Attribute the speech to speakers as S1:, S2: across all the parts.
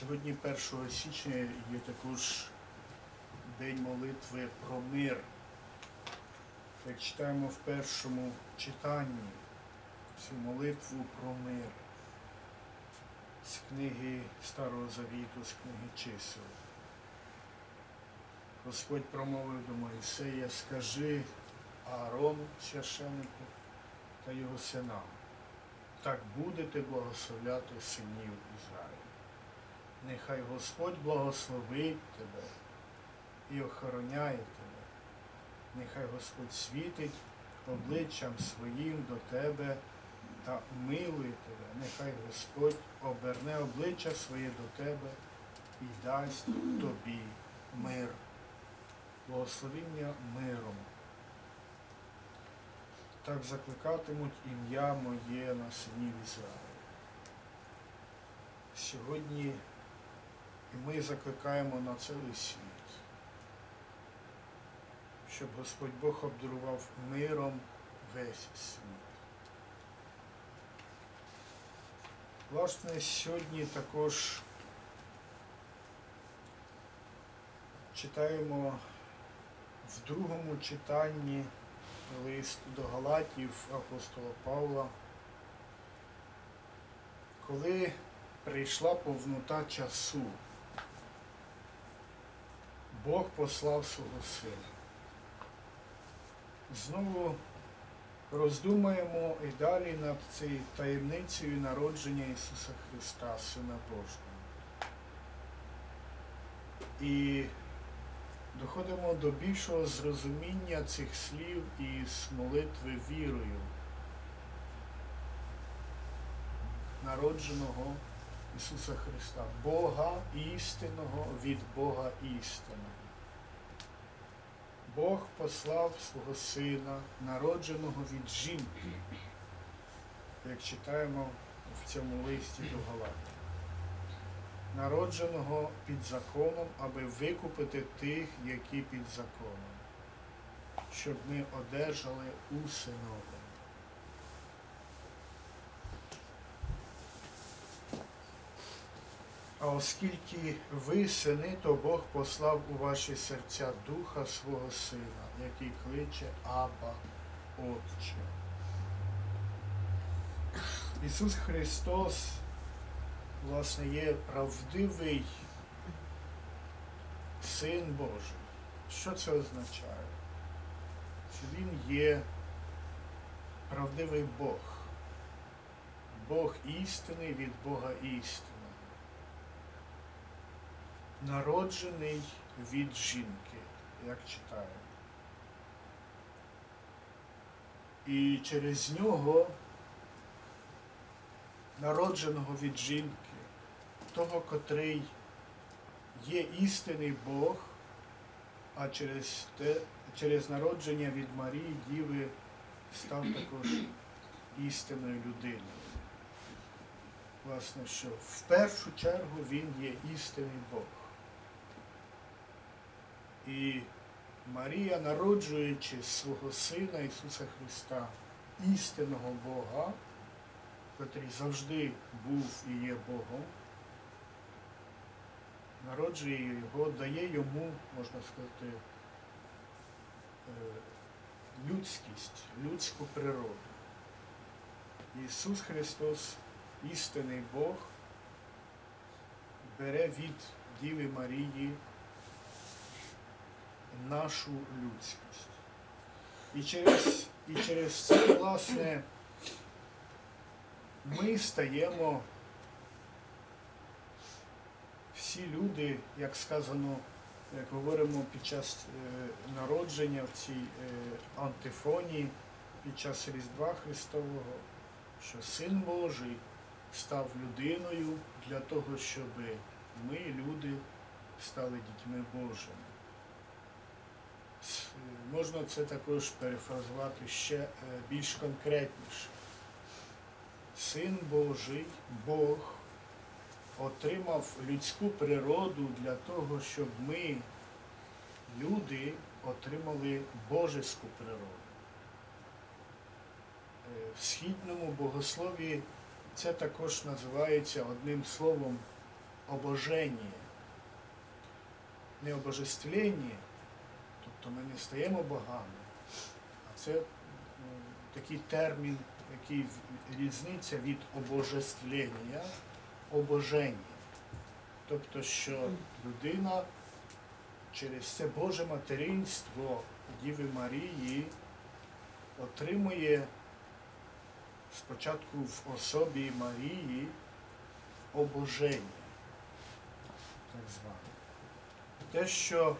S1: Сьогодні 1 січня є також День молитви про мир. Як читаємо в першому читанні цю молитву про мир з книги Старого Завіту, з книги чисел. Господь промовив до Моїсея, скажи Аарону, священику та його синам, так будете благословляти синів Ізраїля. Нехай Господь благословить тебе і охороняє тебе. Нехай Господь світить обличчям своїм до тебе та милує тебе. Нехай Господь оберне обличчя своє до тебе і дасть тобі мир, благословіння миром. Так закликатимуть ім'я моє на синів Ізраїля. Сьогодні і ми закликаємо на цілий світ, щоб Господь Бог обдарував миром весь світ. Власне, сьогодні також читаємо в другому читанні лист до Галатів апостола Павла, коли прийшла повнота часу, Бог послав свого сина. Знову роздумаємо і далі над цією таємницею народження Ісуса Христа, Сина Божого. І доходимо до більшого зрозуміння цих слів із молитви вірою, народженого Ісуса Христа, Бога істинного від Бога істинного. Бог послав свого Сина, народженого від жінки, як читаємо в цьому листі до Галатів. Народженого під законом, аби викупити тих, які під законом, щоб ми одержали усиновлення. А оскільки ви сини, то Бог послав у ваші серця Духа свого Сина, який кличе Аба Отче. Ісус Христос, власне, є правдивий Син Божий. Що це означає? Що Він є правдивий Бог. Бог істини від Бога істини народжений від жінки, як читаємо. І через нього, народженого від жінки, того, котрий є істинний Бог, а через, те, через народження від Марії Діви став також істинною людиною. Власне, що в першу чергу він є істинний Бог. І Марія, народжуючи свого Сина Ісуса Христа, істинного Бога, котрий завжди був і є Богом, народжує його, дає йому, можна сказати, е, людськість, людську природу. Ісус Христос, істинний Бог, бере від Діви Марії нашу людськість. І через, і через це, власне, ми стаємо всі люди, як сказано, як говоримо під час е, народження в цій е, антифоні, під час Різдва Христового, що Син Божий став людиною для того, щоб ми, люди, стали дітьми Божими. С- Можна це також перефразувати ще е, більш конкретніше. Син Божий, Бог, отримав людську природу для того, щоб ми, люди, отримали божеську природу. Е, В східному богослові це також називається одним словом обоження, не обожествлення, тобто ми не стаємо богами, а це такий термін, який різниця від обожествлення, обоження. Тобто, що людина через це Боже материнство Діви Марії отримує спочатку в особі Марії обоження, так зване. Те, що,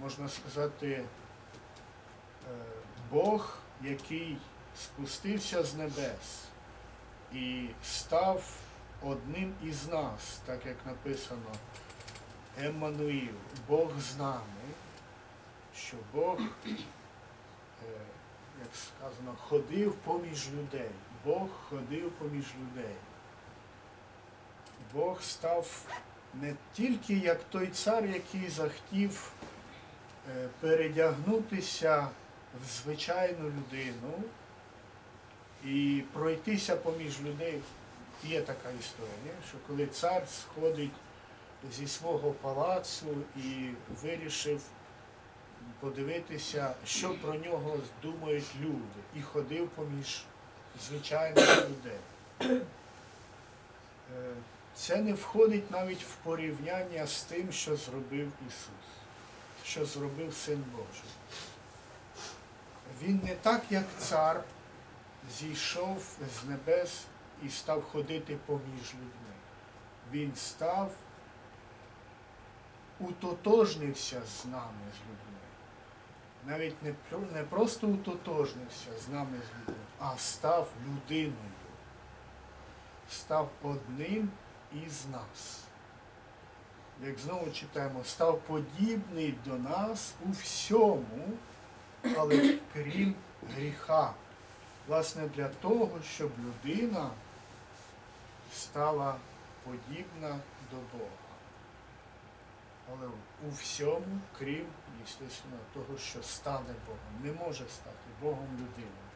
S1: можна сказати, е, Бог, який спустився з небес і став одним із нас, так як написано, Еммануїл, Бог з нами, що Бог, е, як сказано, ходив поміж людей. Бог ходив поміж людей. Бог став не тільки як той цар, який захотів передягнутися в звичайну людину і пройтися поміж людей. Є така історія, що коли цар сходить зі свого палацу і вирішив подивитися, що про нього думають люди, і ходив поміж звичайних людей. Е, Це не входить навіть в порівняння з тим, що зробив Ісус, що зробив Син Божий. Він не так, як цар, зійшов з небес і став ходити поміж людьми. Він став, утотожнився з нами, з людьми. Навіть не, не просто утотожнився з нами, з людьми, а став людиною. Став одним із нас. Як знову читаємо, став подібний до нас у всьому, але крім гріха. Власне, для того, щоб людина стала подібна до Бога. Але у всьому, крім, звісно, того, що стане Богом, не може стати Богом людиною.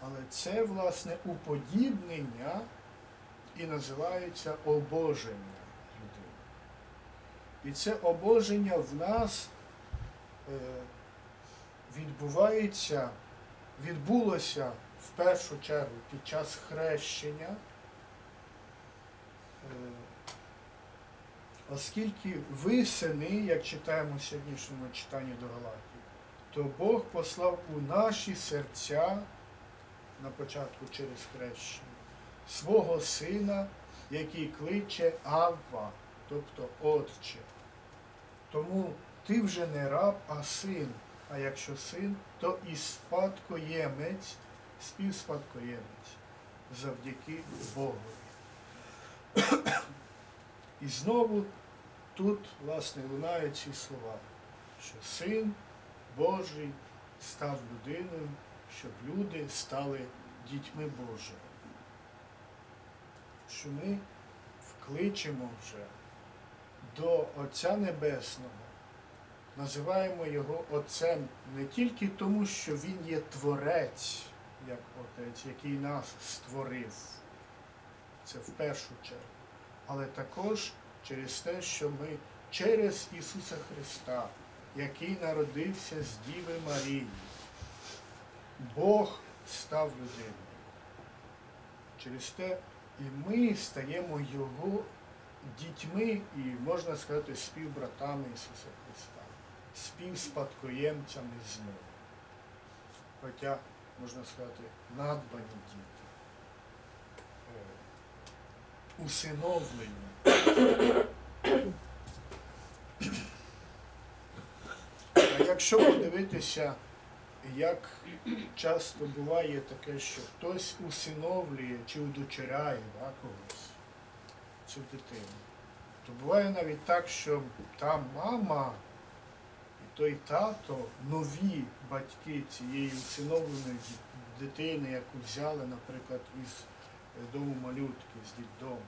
S1: Але це, власне, уподібнення і називається обоження. І це обоження в нас е, відбувається, відбулося в першу чергу під час хрещення. Е, Оскільки ви сини, як читаємо в сьогоднішньому читанні до Галатії, то Бог послав у наші серця на початку через хрещення свого сина, який кличе Авва, тобто Отче. Тому ти вже не раб, а син. А якщо син, то і спадкоємець, співспадкоємець завдяки Богові. І знову тут, власне, лунають ці слова, що син Божий став людиною, щоб люди стали дітьми Божими. Що ми вкличемо вже до Отця Небесного, називаємо його Отцем не тільки тому, що Він є Творець, як Отець, який нас створив. Це в першу чергу але також через те, що ми через Ісуса Христа, який народився з Діви Марії, Бог став людиною. Через те і ми стаємо Його дітьми і, можна сказати, співбратами Ісуса Христа, співспадкоємцями з Ним. Хоча, можна сказати, надбані діти. Е, усиновлені. А якщо подивитися, як часто буває таке, що хтось усиновлює чи удочеряє да, когось, цю дитину, то буває навіть так, що та мама і той тато нові батьки цієї усиновленої дитини, яку взяли, наприклад, із дому малютки, з дітдому,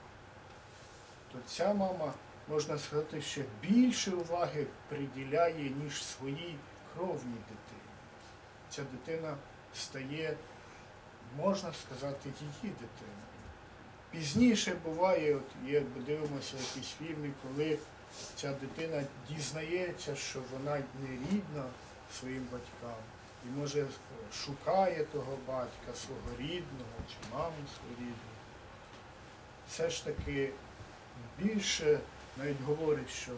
S1: то ця мама, можна сказати, ще більше уваги приділяє, ніж своїй кровній дитині. Ця дитина стає, можна сказати, її дитиною. Пізніше буває, от є, дивимося якісь фільми, коли ця дитина дізнається, що вона не рідна своїм батькам. І може шукає того батька, свого рідного чи маму свою рідну. Все ж таки більше навіть говорить, що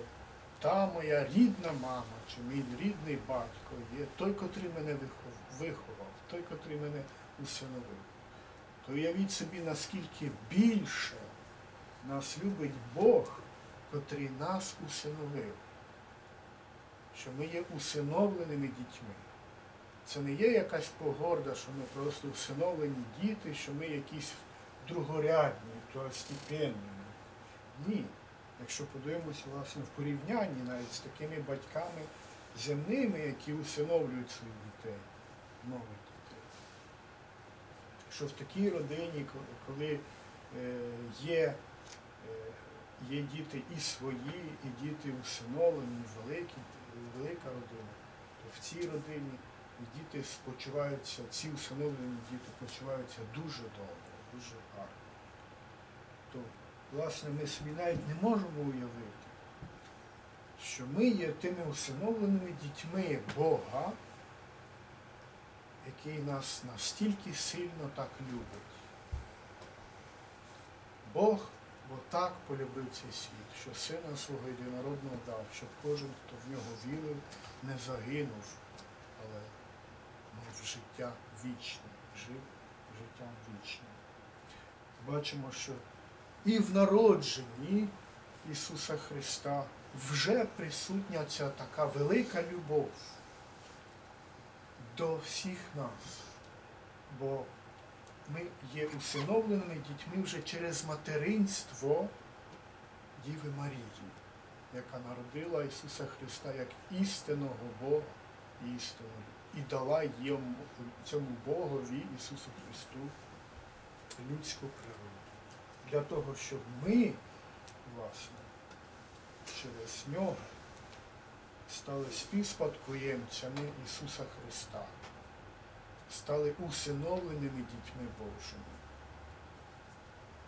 S1: та моя рідна мама чи мій рідний батько є той, котрий мене виховав, той, котрий мене усиновив. То уявіть собі, наскільки більше нас любить Бог, котрий нас усиновив, що ми є усиновленими дітьми. Це не є якась погорда, що ми просто усиновлені діти, що ми якісь другорядні, второстепенні. Ні. Якщо подивимося власне в порівнянні навіть з такими батьками земними, які усиновлюють своїх дітей. Що в такій родині, коли е, є, е, є діти і свої, і діти усиновлені, великі, велика родина, то в цій родині діти спочиваються, ці усиновлені діти почуваються дуже добре, дуже гарно. То, власне, ми собі навіть не можемо уявити, що ми є тими усиновленими дітьми Бога, який нас настільки сильно так любить. Бог бо так полюбив цей світ, що сина свого єдинородного дав, щоб кожен, хто в нього вірив, не загинув, але мав життя вічне, жив життям вічним. Бачимо, що і в народженні Ісуса Христа вже присутня ця така велика любов до всіх нас. Бо ми є усиновленими дітьми вже через материнство Діви Марії, яка народила Ісуса Христа як істинного Бога істину і дала йому, цьому Богові, Ісусу Христу, людську природу. Для того, щоб ми, власне, через нього стали співспадкоємцями Ісуса Христа стали усиновленими дітьми Божими.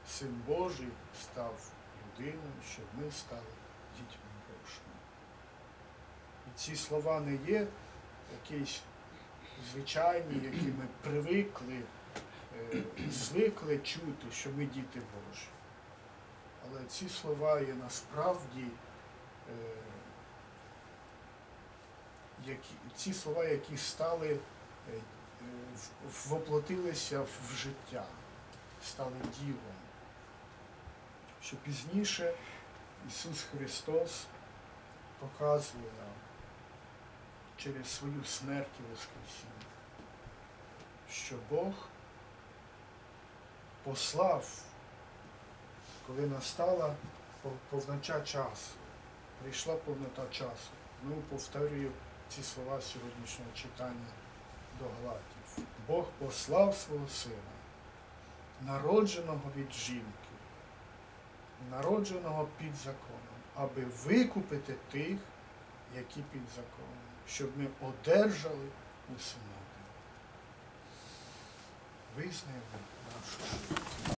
S1: Син Божий став людиною, щоб ми стали дітьми Божими. І ці слова не є якісь звичайні, які ми привикли, е, звикли чути, що ми діти Божі. Але ці слова є насправді е, які, ці слова, які стали е, воплотилися в життя, стали ділом. Що пізніше Ісус Христос показує нам через свою смерть і Воскресіння, що Бог послав, коли настала пов- повнота часу, прийшла повнота часу. Ну, повторюю ці слова сьогоднішнього читання до Галатів. Бог послав свого сина, народженого від жінки, народженого під законом, аби викупити тих, які під законом, щоб ми одержали усиновлення. Визнаємо нашу.